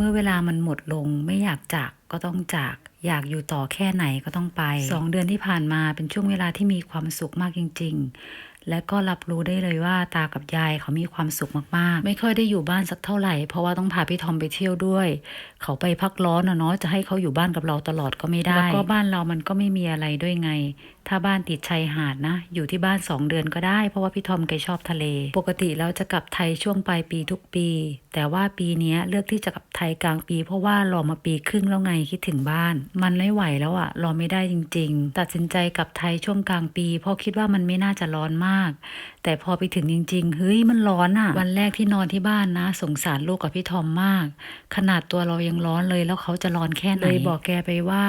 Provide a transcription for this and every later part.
มื่อเวลามันหมดลงไม่อยากจากก็ต้องจาก อยากอยู่ต่อแค่ไหนก็ต้องไปสองเดือนที่ผ่านมาเป็นช่วงเวลาที่มีความสุขมากจริง ๆ และก็รับรู้ได้เลยว่าตากับยายเขามีความสุขมากๆ ไม่ค่อยได้อยู่บ้านสักเท่าไหร่เพราะว่าต้องพาพี่ทอมไปเที่ยวด้วย เขาไปพักร้อนอะเนาะจะให้เขาอยู่บ้านกับเราตลอดก็ไม่ได้แล้วก็บ้านเรามันก็ไม่มีอะไรด้วยไง ถ้าบ้านติดชายหาดนะ อยู่ที่บ้าน2เดือนก็ได้ เพราะว่าพี่ทอมแกชอบทะเล ปกติแล้วจะกลับไทยช่วงปลายปีทุกปี แต่ว่าปีนี้เลือกที่จะกลับไทยกลางปี เพราะว่ารอมาปีครึ่งแล้วไงคิดถึงบ้าน มันไม่ไหวแล้วอะรอไม่ได้จริง ๆ ตัดสินใจกลับไทยช่วงกลางปี เพราะคิดว่ามันไม่น่าจะร้อนมากแต่พอไปถึงจริง ๆ เฮ้ยมันร้อนอะวันแรกที่นอนที่บ้านนะ สงสารลูกกับพี่ทอมมาก ขนาดตัวเรายังร้อนเลยแล้วเขาจะร้อนแค่ไหนเลยบอกแกไปว่า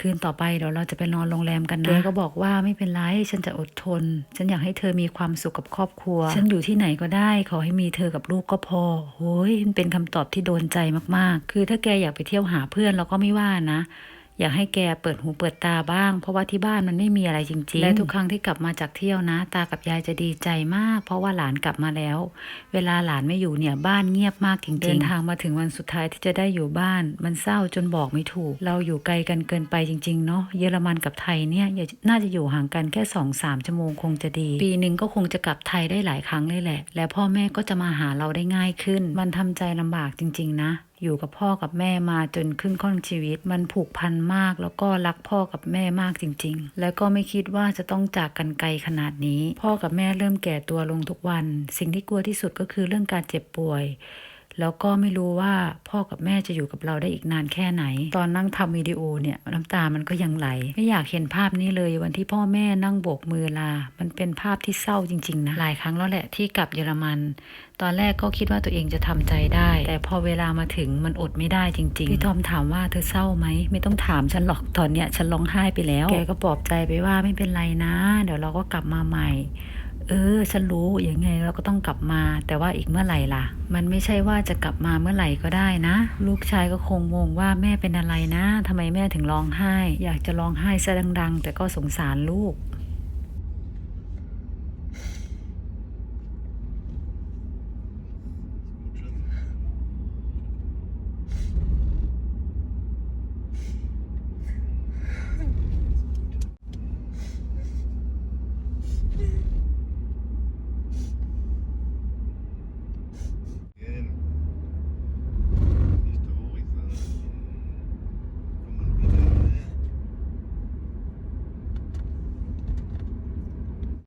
คืนต่อไปเดี๋ยวเราจะไปนอนโรงแรมกันนะแกก็บอกว่าไม่เป็นไรฉันจะอดทน ฉันอยากให้เธอมีความสุขกับครอบครัว ฉันอยู่ที่ไหนก็ได้ ขอให้มีเธอกับลูกก็พอโอ้ยมันเป็นคำตอบที่โดนใจมากๆ คือถ้าแกอยากไปเที่ยวหาเพื่อนเราก็ไม่ว่านะ อยากให้แกเปิดหูเปิดตาบ้าง เพราะว่าที่บ้านมันไม่มีอะไรจริงๆ และทุกครั้งที่กลับมาจากเที่ยวนะ ตากับยายจะดีใจมาก เพราะว่าหลานกลับมาแล้ว เวลาหลานไม่อยู่เนี่ยบ้านเงียบมากจริงๆ เดินทางมาถึงวันสุดท้ายที่จะได้อยู่บ้าน มันเศร้าจนบอกไม่ถูก เราอยู่ไกลกันเกินไปจริงๆเนาะเยอรมันกับไทยเนี่ยน่าจะอยู่ห่างกันแค่2องสามชั่วโมงคงจะดี ปีหนึ่งก็คงจะกลับไทยได้หลายครั้งเลยแหละ และพ่อแม่ก็จะมาหาเราได้ง่ายขึ้น มันทำใจลำบากจริง ๆ นะอยู่กับพ่อกับแม่มาจนครึ่งค่อนชีวิต มันผูกพันมาก แล้วก็รักพ่อกับแม่มากจริง ๆ แล้วก็ไม่คิดว่าจะต้องจากกันไกลขนาดนี้ พ่อกับแม่เริ่มแก่ตัวลงทุกวัน สิ่งที่กลัวที่สุดก็คือเรื่องการเจ็บป่วย แล้วก็ไม่รู้ว่าพ่อกับแม่จะอยู่กับเราได้อีกนานแค่ไหน ตอนนั่งทำวิดีโอเนี่ยน้ำตามันก็ยังไหล ไม่อยากเห็นภาพนี้เลยวันที่พ่อแม่นั่งโบกมือลา มันเป็นภาพที่เศร้าจริง ๆ นะ หลายครั้งแล้วแหละที่กลับเยอรมัน ตอนแรกก็คิดว่าตัวเองจะทำใจได้ แต่พอเวลามาถึงมันอดไม่ได้จริง ๆ พี่ทอมถามว่าเธอเศร้าไหม ไม่ต้องถามฉันหรอกตอนเนี้ยฉันร้องไห้ไปแล้ว แกก็ปลอบใจไปว่าไม่เป็นไรนะ เดี๋ยวเราก็กลับมาใหม่ เออ ฉันรู้ยังไงเราก็ต้องกลับมา แต่ว่าอีกเมื่อไหร่ล่ะ มันไม่ใช่ว่าจะกลับมาเมื่อไหร่ก็ได้นะ ลูกชายก็คงงงว่าแม่เป็นอะไรนะทำไมแม่ถึงร้องไห้ อยากจะร้องไห้ซะดัง ๆ แต่ก็สงสารลูก